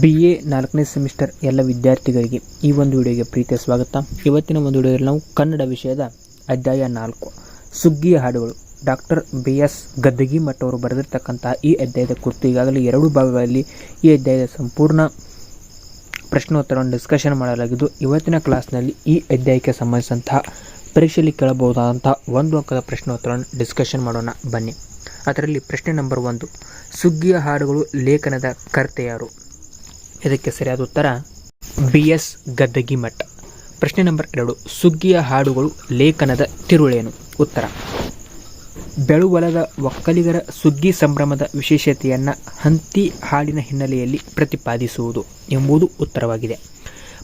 B A ನಾಲ್ಕನೇ semester ಎಲ್ಲ ವಿದ್ಯಾರ್ಥಿಗಳಿಗೆ ಈ ಒಂದು ವಿಡಿಯೋಗೆ ಪ್ರೀತಿಯ ಸ್ವಾಗತ. ಇವತ್ತಿನ ಒಂದು ವಿಡಿಯೋದಲ್ಲಿ ನಾವು ಕನ್ನಡ ವಿಷಯದ ಅಧ್ಯಾಯ ನಾಲ್ಕು, ಸುಗ್ಗಿಯ ಹಾಡುಗಳು. ಡಾಕ್ಟರ್ ಬಿ ಎಸ್ ಗದ್ದಗಿ ಮಠ ಅವರು ಬರೆದಿರ್ತಕ್ಕಂತಹ ಈ ಅಧ್ಯಾಯದ ಕುರಿತು ಈಗಾಗಲೇ ಎರಡು ಭಾಗಗಳಲ್ಲಿ ಈ ಅಧ್ಯಾಯದ ಸಂಪೂರ್ಣ ಪ್ರಶ್ನೋತ್ತರವನ್ನು ಡಿಸ್ಕಷನ್ ಮಾಡಲಾಗಿದ್ದು, ಇವತ್ತಿನ ಕ್ಲಾಸ್ನಲ್ಲಿ ಈ ಅಧ್ಯಾಯಕ್ಕೆ ಸಂಬಂಧಿಸಿದಂತಹ ಪರೀಕ್ಷೆಯಲ್ಲಿ ಕೇಳಬಹುದಾದಂತಹ ಒಂದು ಅಂಕದ ಪ್ರಶ್ನೋತ್ತರವನ್ನು ಡಿಸ್ಕಷನ್ ಮಾಡೋಣ. ಬನ್ನಿ. ಅದರಲ್ಲಿ ಪ್ರಶ್ನೆ ನಂಬರ್ ಒಂದು, ಸುಗ್ಗಿಯ ಹಾಡುಗಳು ಲೇಖನದ ಕರ್ತೆ ಯಾರು ಇದಕ್ಕೆ ಸರಿಯಾದ ಉತ್ತರ ಬಿ ಎಸ್ ಗದ್ದಗಿ ಮಠ ಪ್ರಶ್ನೆ ನಂಬರ್ ಎರಡು, ಸುಗ್ಗಿಯ ಹಾಡುಗಳು ಲೇಖನದ ತಿರುಳೇನು? ಉತ್ತರ, ಬೆಳುವಲದ ಒಕ್ಕಲಿಗರ ಸುಗ್ಗಿ ಸಂಭ್ರಮದ ವಿಶೇಷತೆಯನ್ನು ಹಂತಿ ಹಾಡಿನ ಹಿನ್ನೆಲೆಯಲ್ಲಿ ಪ್ರತಿಪಾದಿಸುವುದು ಎಂಬುದು ಉತ್ತರವಾಗಿದೆ.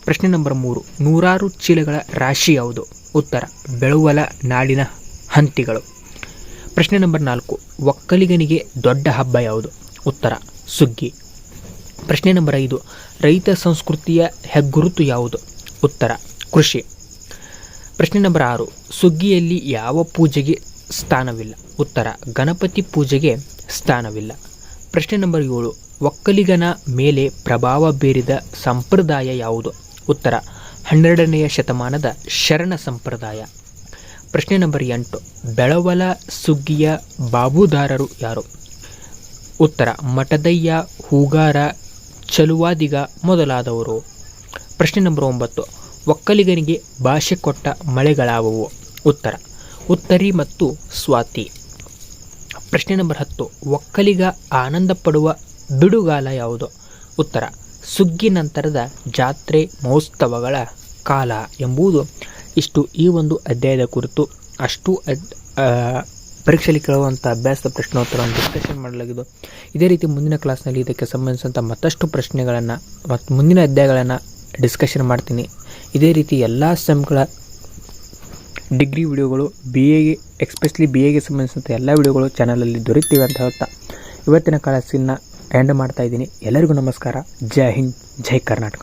ಪ್ರಶ್ನೆ ನಂಬರ್ ಮೂರು, ನೂರಾರು ಚೀಲಗಳ ರಾಶಿ ಯಾವುದು? ಉತ್ತರ, ಬೆಳುವಲ ನಾಡಿನ ಹಂತಿಗಳು. ಪ್ರಶ್ನೆ ನಂಬರ್ ನಾಲ್ಕು, ಒಕ್ಕಲಿಗನಿಗೆ ದೊಡ್ಡ ಹಬ್ಬ ಯಾವುದು? ಉತ್ತರ, ಸುಗ್ಗಿ. ಪ್ರಶ್ನೆ ನಂಬರ್ ಐದು, ರೈತ ಸಂಸ್ಕೃತಿಯ ಹೆಗ್ಗುರುತು ಯಾವುದು? ಉತ್ತರ, ಕೃಷಿ. ಪ್ರಶ್ನೆ ನಂಬರ್ ಆರು, ಸುಗ್ಗಿಯಲ್ಲಿ ಯಾವ ಪೂಜೆಗೆ ಸ್ಥಾನವಿಲ್ಲ? ಉತ್ತರ, ಗಣಪತಿ ಪೂಜೆಗೆ ಸ್ಥಾನವಿಲ್ಲ. ಪ್ರಶ್ನೆ ನಂಬರ್ ಏಳು, ಒಕ್ಕಲಿಗನ ಮೇಲೆ ಪ್ರಭಾವ ಬೀರಿದ ಸಂಪ್ರದಾಯ ಯಾವುದು? ಉತ್ತರ, ಹನ್ನೆರಡನೆಯ ಶತಮಾನದ ಶರಣ ಸಂಪ್ರದಾಯ. ಪ್ರಶ್ನೆ ನಂಬರ್ ಎಂಟು, ಬೆಳವಲ ಸುಗ್ಗಿಯ ಬಾಬುದಾರರು ಯಾರು? ಉತ್ತರ, ಮಠದಯ್ಯ ಹೂಗಾರ ಚಲುವಾದಿಗ ಮೊದಲಾದವರು. ಪ್ರಶ್ನೆ ನಂಬರ್ ಒಂಬತ್ತು. ಒಕ್ಕಲಿಗನಿಗೆ ಭಾಷೆ ಕೊಟ್ಟ ಮಳೆಗಳಾವುವು? ಉತ್ತರ. ಉತ್ತರಿ ಮತ್ತು ಸ್ವಾತಿ. ಪ್ರಶ್ನೆ ನಂಬರ್ ಹತ್ತು. ಒಕ್ಕಲಿಗ ಆನಂದ ಪಡುವ ಬಿಡುಗಾಲ ಯಾವುದು? ಉತ್ತರ. ಸುಗ್ಗಿ ನಂತರದ ಜಾತ್ರೆ ಮಹೋತ್ಸವಗಳ ಕಾಲ ಎಂಬುದು ಇಷ್ಟು ಈ ಒಂದು ಅಧ್ಯಾಯದ ಕುರಿತು ಅಷ್ಟು ಪರೀಕ್ಷೆಯಲ್ಲಿ ಕೇಳುವಂಥ ಅಭ್ಯಾಸದ ಪ್ರಶ್ನೋತ್ತರವನ್ನು ಡಿಸ್ಕಷನ್ ಮಾಡಲಾಗಿದ್ದು, ಇದೇ ರೀತಿ ಮುಂದಿನ ಕ್ಲಾಸ್ನಲ್ಲಿ ಇದಕ್ಕೆ ಸಂಬಂಧಿಸಿದಂಥ ಮತ್ತಷ್ಟು ಪ್ರಶ್ನೆಗಳನ್ನು ಮತ್ತು ಮುಂದಿನ ಅಧ್ಯಾಯಗಳನ್ನು ಡಿಸ್ಕಷನ್ ಮಾಡ್ತೀನಿ. ಇದೇ ರೀತಿ ಎಲ್ಲ ಸೆಮ್ಗಳ ಡಿಗ್ರಿ ವಿಡಿಯೋಗಳು ಬಿ ಎಗೆ ಎಕ್ಸ್ಪೆಷಲಿ ಬಿ ಎಗೆ ಸಂಬಂಧಿಸಿದಂಥ ಎಲ್ಲ ವಿಡಿಯೋಗಳು ಚಾನಲಲ್ಲಿ ದೊರೆತಿವೆ ಅಂತ ಹೇಳ್ತಾ, ಇವತ್ತಿನ ಕ್ಲಾಸಿನ ಎಂಡ್ ಮಾಡ್ತಾ ಇದ್ದೀನಿ. ಎಲ್ಲರಿಗೂ ನಮಸ್ಕಾರ. ಜೈ ಹಿಂದ್, ಜೈ ಕರ್ನಾಟಕ